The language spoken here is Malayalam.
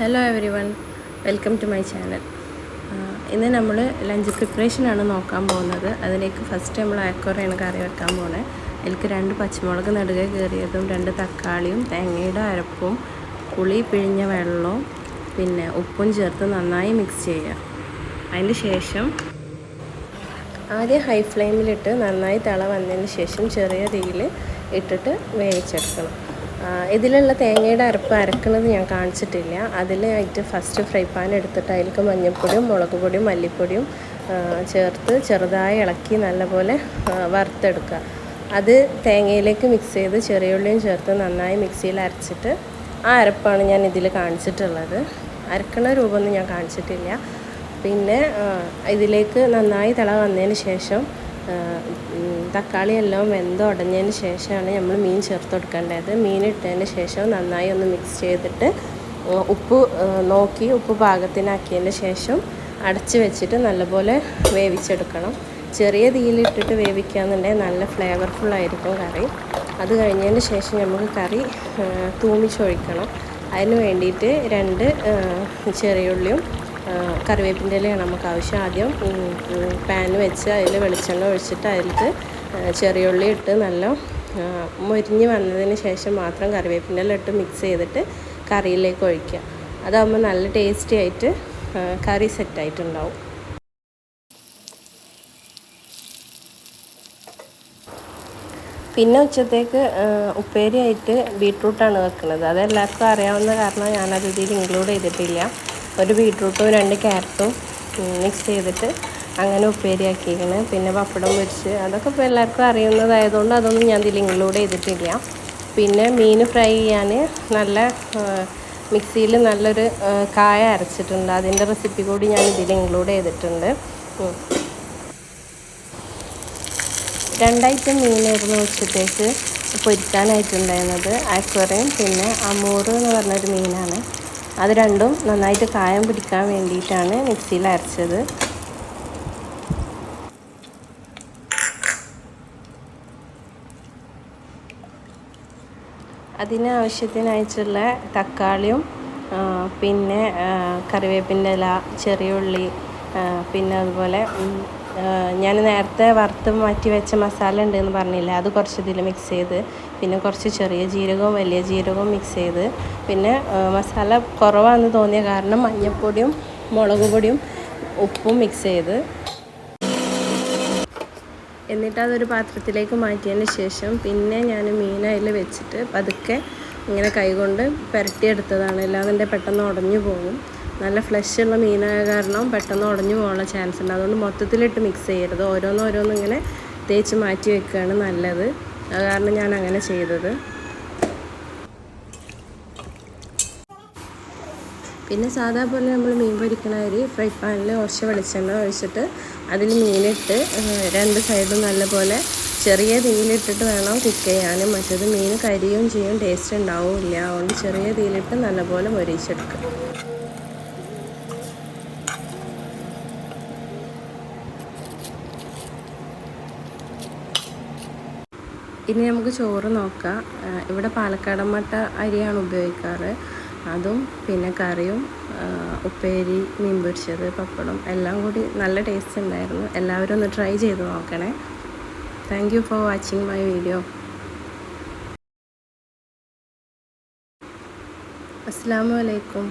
Hello everyone welcome to my channel ഇന്ന് നമ്മൾ ലഞ്ച് പ്രിപ്പറേഷനാണ് നോക്കാൻ പോകുന്നത്. അതിലേക്ക് ഫസ്റ്റ് നമ്മൾ അയക്കുറയാണ് കറി വെക്കാൻ പോകുന്നത് അതിലേക്ക് രണ്ട് പച്ചമുളക് നടുകെ കയറിയതും രണ്ട് തക്കാളിയും തേങ്ങയുടെ അരപ്പും പുളി പിഴിഞ്ഞ വെള്ളവും പിന്നെ ഉപ്പും ചേർത്ത് നന്നായി മിക്സ് ചെയ്യുക. അതിന് ശേഷം ആദ്യം ഹൈ ഫ്ലെയിമിലിട്ട് നന്നായി തിള വന്നതിന് ശേഷം ചെറിയ തീയിൽ ഇട്ടിട്ട് വേവിച്ചെടുക്കണം. ഇതിലുള്ള തേങ്ങയുടെ അരപ്പ് അരക്കുന്നത് ഞാൻ കാണിച്ചിട്ടില്ല. അതിലായിട്ട് ഫസ്റ്റ് ഫ്രൈ പാൻ എടുത്തിട്ട് അതിലേക്ക് മഞ്ഞൾപ്പൊടിയും മുളക് പൊടിയും മല്ലിപ്പൊടിയും ചേർത്ത് ചെറുതായി ഇളക്കി നല്ലപോലെ വറുത്തെടുക്കുക. അത് തേങ്ങയിലേക്ക് മിക്സ് ചെയ്ത് ചെറിയ ഉള്ളിയും ചേർത്ത് നന്നായി മിക്സിയിൽ അരച്ചിട്ട് ആ അരപ്പാണ് ഞാൻ ഇതിൽ കാണിച്ചിട്ടുള്ളത്. അരക്കണ രൂപമൊന്നും ഞാൻ കാണിച്ചിട്ടില്ല. പിന്നെ ഇതിലേക്ക് നന്നായി തിള വന്നതിന് ശേഷം തക്കാളി എല്ലാം വെന്ത് ഉടഞ്ഞതിന് ശേഷമാണ് നമ്മൾ മീൻ ചേർത്ത് കൊടുക്കേണ്ടത്. മീൻ ഇട്ടതിന് ശേഷം നന്നായി ഒന്ന് മിക്സ് ചെയ്തിട്ട് ഉപ്പ് നോക്കി ഉപ്പ് പാകത്തിനാക്കിയതിന് ശേഷം അടച്ച് വെച്ചിട്ട് നല്ലപോലെ വേവിച്ചെടുക്കണം. ചെറിയ തീയിലിട്ടിട്ട് വേവിക്കുകയെന്നുണ്ടെങ്കിൽ നല്ല ഫ്ലേവർഫുൾ ആയിരിക്കും കറി. അത് കഴിഞ്ഞതിന് ശേഷം നമുക്ക് കറി തൂമിച്ചൊഴിക്കണം. അതിന് വേണ്ടിയിട്ട് രണ്ട് ചെറിയുള്ളിയും കറിവേപ്പിന്റെ ഇലയാണ് നമുക്ക് ആവശ്യം ആദ്യം. പാൻ വെച്ച് അതിൽ വെളിച്ചെണ്ണ ഒഴിച്ചിട്ട് അതിലത്ത് ചെറിയുള്ളി ഇട്ട് നല്ല മൊരിഞ്ഞ് വന്നതിന് ശേഷം മാത്രം കറിവേപ്പിന്റെ ഇല ഇട്ട് മിക്സ് ചെയ്തിട്ട് കറിയിലേക്ക് ഒഴിക്കുക. അതാകുമ്പോൾ നല്ല ടേസ്റ്റി ആയിട്ട് കറി സെറ്റായിട്ടുണ്ടാവും പിന്നെ ഉച്ചത്തേക്ക് ഉപ്പേരിയായിട്ട് ബീട്രൂട്ടാണ് വെക്കുന്നത്. അതെല്ലാവർക്കും അറിയാവുന്ന കാരണം ഞാനത് ഇതിൽ ഇൻക്ലൂഡ് ചെയ്തിട്ടില്ല. ഒരു ബീട്രൂട്ടും രണ്ട് ക്യാരറ്റും മിക്സ് ചെയ്തിട്ട് അങ്ങനെ ഉപ്പേരിയാക്കിയിരിക്കണ്. പിന്നെ പപ്പടം പൊരിച്ച് അതൊക്കെ ഇപ്പോൾ എല്ലാവർക്കും അറിയുന്നതായതുകൊണ്ട് അതൊന്നും ഞാൻ ഇതിൽ ഇൻക്ലൂഡ് ചെയ്തിട്ടില്ല. പിന്നെ മീൻ ഫ്രൈ ചെയ്യാൻ നല്ല മിക്സിയിൽ നല്ലൊരു കായ അരച്ചിട്ടുണ്ട്. അതിന്റെ റെസിപ്പി കൂടി ഞാൻ ഇതിൽ ഇൻക്ലൂഡ് ചെയ്തിട്ടുണ്ട് രണ്ടായിട്ട് മീനായിരുന്നു ഉച്ചത്തേക്ക് പൊരിക്കാനായിട്ടുണ്ടായിരുന്നത്. ആക്വറിയം പിന്നെ അമൂറ് എന്ന് പറഞ്ഞൊരു മീനാണ്. അത് രണ്ടും നന്നായിട്ട് കായം പിടിക്കാൻ വേണ്ടിയിട്ടാണ് മിക്സിയിൽ അരച്ചത്. അതിന് ആവശ്യത്തിനായിട്ടുള്ള തക്കാളിയും പിന്നെ കറിവേപ്പിന്റെ ഇല ചെറിയ ഉള്ളി പിന്നെ അതുപോലെ ഞാൻ നേരത്തെ വറുത്ത് മാറ്റി വെച്ച മസാല ഉണ്ടെന്ന് പറഞ്ഞില്ല അത് കുറച്ച് ഇതിൽ മിക്സ് ചെയ്ത് പിന്നെ കുറച്ച് ചെറിയ ജീരകവും വലിയ ജീരകവും മിക്സ് ചെയ്ത് പിന്നെ മസാല കുറവാണെന്ന് തോന്നിയ കാരണം മഞ്ഞൾപ്പൊടിയും മുളക് പൊടിയും ഉപ്പും മിക്സ് ചെയ്ത്. എന്നിട്ട് അതൊരു പാത്രത്തിലേക്ക് മാറ്റിയതിന് ശേഷം പിന്നെ ഞാൻ അതിൽ വെച്ചിട്ട് പതുക്കെ ഇങ്ങനെ കൈകൊണ്ട് പുരട്ടിയെടുത്തതാണ്. അല്ലാതെ പെട്ടെന്ന് ഉടഞ്ഞു പോകും. നല്ല ഫ്ലഷ് ഉള്ള മീനായ കാരണം പെട്ടെന്ന് ഉടഞ്ഞു പോകാനുള്ള ചാൻസ് ഉണ്ട്. അതുകൊണ്ട് മൊത്തത്തിലിട്ട് മിക്സ് ചെയ്യരുത്. ഓരോന്നോരോന്നും ഇങ്ങനെ തേച്ച് മാറ്റി വെക്കുകയാണ് നല്ലത്. അത് കാരണം ഞാൻ അങ്ങനെ ചെയ്തത്. പിന്നെ സാധാ പോലെ നമ്മൾ മീൻ പൊരിക്കണ അരി ഫ്രൈ പാനിൽ കുറച്ച് വെളിച്ചെണ്ണ ഒഴിച്ചിട്ട് അതിൽ മീനിട്ട് രണ്ട് സൈഡും നല്ലപോലെ ചെറിയ തീയിലിട്ടിട്ട് വേണം കുക്ക് ചെയ്യാനും മറ്റേത് മീൻ കരിയും ചെയ്യും ടേസ്റ്റ് ഉണ്ടാവില്ല അതുകൊണ്ട് ചെറിയ തീയിലിട്ട് നല്ലപോലെ മൊരിച്ചെടുക്കുക ഇനി നമുക്ക് ചോറ് നോക്കാം. ഇവിടെ പാലക്കാടൻ മട്ട അരിയാണ് ഉപയോഗിക്കാറ്. അതും പിന്നെ കറിയും ഉപ്പേരി മീൻ പൊരിച്ചത് പപ്പടം എല്ലാം കൂടി നല്ല ടേസ്റ്റ് ഉണ്ടായിരുന്നു. എല്ലാവരും ഒന്ന് ട്രൈ ചെയ്ത് നോക്കണേ. Thank you for watching my video അസ്സാം വലൈക്കും